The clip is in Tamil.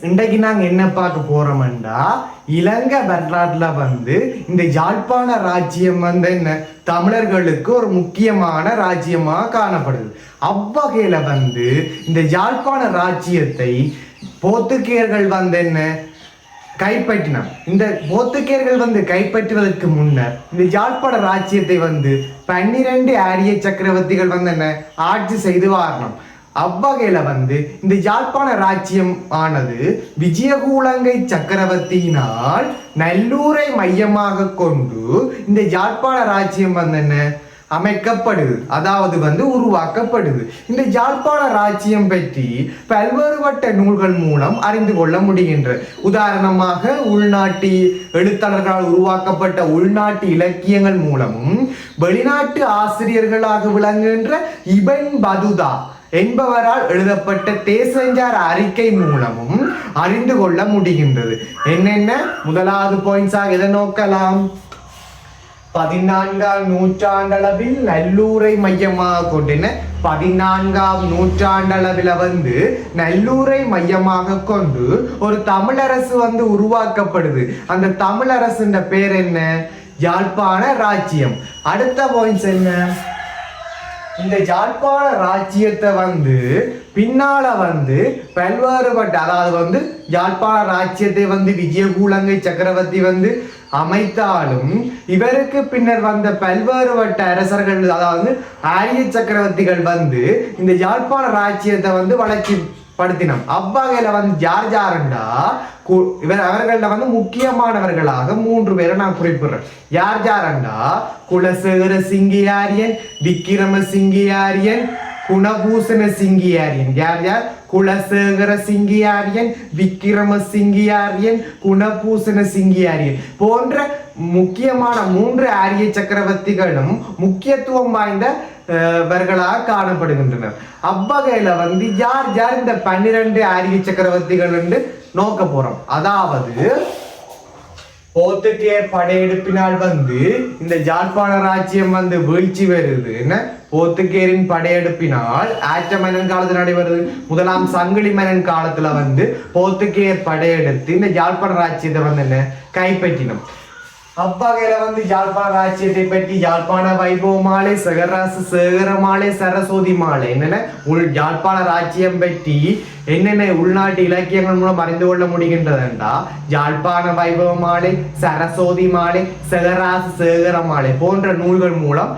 இன்றைக்கு நாங்க என்ன பார்க்க போறோம்டா இலங்கை வரலாற்றுல வந்து இந்த யாழ்ப்பாண ராஜ்யம் வந்து என்ன? தமிழர்களுக்கு ஒரு முக்கியமான ராஜ்யமாக காணப்படுது. அவ்வகையில் வந்து இந்த யாழ்ப்பாண ராஜ்யத்தை போர்த்துகேயர்கள் வந்து என்ன? கைப்பற்றினார் இந்த போர்த்துகேயர்கள் வந்து கைப்பற்றுவதற்கு முன்னர் இந்த யாழ்ப்பாண ராஜ்யத்தை வந்து பன்னிரண்டு ஆரிய சக்கரவர்த்திகள் வந்து என்ன? ஆட்சி செய்து வாரணும். அவ்வகையில வந்து இந்த யாழ்ப்பாண ராஜ்யம் ஆனது விஜயகூலங்கை சக்கரவர்த்தியினால் நல்லூரை மையமாக கொண்டு இந்த யாழ்ப்பாண ராஜ்யம் வந்து என்ன அமைக்கப்படுது. அதாவது வந்து உருவாக்கப்படுது. இந்த யாழ்ப்பாண ராஜ்யம் பற்றி பல்வேறுபட்ட நூல்கள் மூலம் அறிந்து கொள்ள முடிகின்றது. உதாரணமாக உள்நாட்டு எழுத்தாளர்களால் உருவாக்கப்பட்ட உள்நாட்டு இலக்கியங்கள் மூலமும் வெளிநாட்டு ஆசிரியர்களாக விளங்குகின்ற இபன் பதுதா என்பவரால் எழுதப்பட்ட தேசஞ்சார் அறிக்கை மூலமும் அறிந்து கொள்ள முடிகின்றது. என்னென்ன? முதலாவது பாயிண்ட்ஸாக இதை நோக்கலாம்? பதினான்காம் நூற்றாண்டளவில் நல்லூரை மையமாக கொண்டின பதினான்காம் நூற்றாண்டளவில் வந்து நல்லூரை மையமாக கொண்டு ஒரு தமிழரசு வந்து உருவாக்கப்படுது அந்த தமிழரசுன்ற பேர் என்ன யாழ்ப்பாண ராஜ்யம் அடுத்த பாயிண்ட்ஸ் என்ன இந்த யாழ்ப்பாண ராஜ்யத்தை வந்து பின்னால வந்து பல்வேறுபட்ட அதாவது வந்து யாழ்ப்பாண ராஜ்யத்தை வந்து விஜயகூலங்கை சக்கரவர்த்தி வந்து அமைத்தாலும் இவருக்கு பின்னர் வந்த பல்வேறுபட்ட அரசர்கள் அதாவது ஆரிய சக்கரவர்த்திகள் வந்து இந்த யாழ்ப்பாண ராஜ்யத்தை வந்து வளர்ச்சி படுத்தினோம். அவ்வகையில வந்து யார் யாருண்டா? கு- இவர் அவர்களில் வந்து முக்கியமானவர்களாக மூன்று பேரை நான் குறிப்பிடுறேன். யார் யாருண்டா? குலசேகர சிங்கியாரியன் விக்கிரம சிங்கியாரியன் குணபூசண சிங்கியாரியன். யார் யார்? குலசேகர சிங்கியாரியன் விக்கிரம சிங்கியாரியன் குணபூசண சிங்கியாரியன். போன்ற முக்கியமான மூன்று ஆரிய சக்கரவர்த்திகளும் முக்கியத்துவம் வாய்ந்த வர்களாக காணப்படுகின்றனர். அவ்வகையில வந்து யார் யார் இந்த பன்னிரண்டு ஆரிய சக்கரவர்த்திகள் என்று நோக்க போறோம். அதாவது போத்துக்கே படையெடுப்பினால் வந்து இந்த ஜாழ்ப்பாண ராஜ்யம் வந்து வீழ்ச்சி வருது என்ன? போத்துக்கேரின் படையெடுப்பினால் ஆற்ற மன்னன் காலத்தில் நடைபெறுது. முதலாம் சங்கிலி மன்னன் காலத்துல வந்து போத்துக்கேர் படையெடுத்து இந்த ஜாழ்ப்பாண ராஜ்யத்தை வந்து என்ன? கைப்பற்றினோம். அவ்வகையில வந்து யாழ்ப்பாண ராஜ்யத்தை பற்றி யாழ்ப்பாண வைபவ மாலை சகராச சேகர மாலை சரஸ்வதி மாலை என்னென்ன? உள் யாழ்ப்பாண ராஜ்யம் பற்றி என்னென்ன உள்நாட்டு இலக்கியங்கள் மூலம் அறிந்து கொள்ள முடிகின்றதுண்டா யாழ்ப்பாண வைபவ மாலை சரஸ்வதி மாலை சகராச சேகர மாலை போன்ற நூல்கள் மூலம்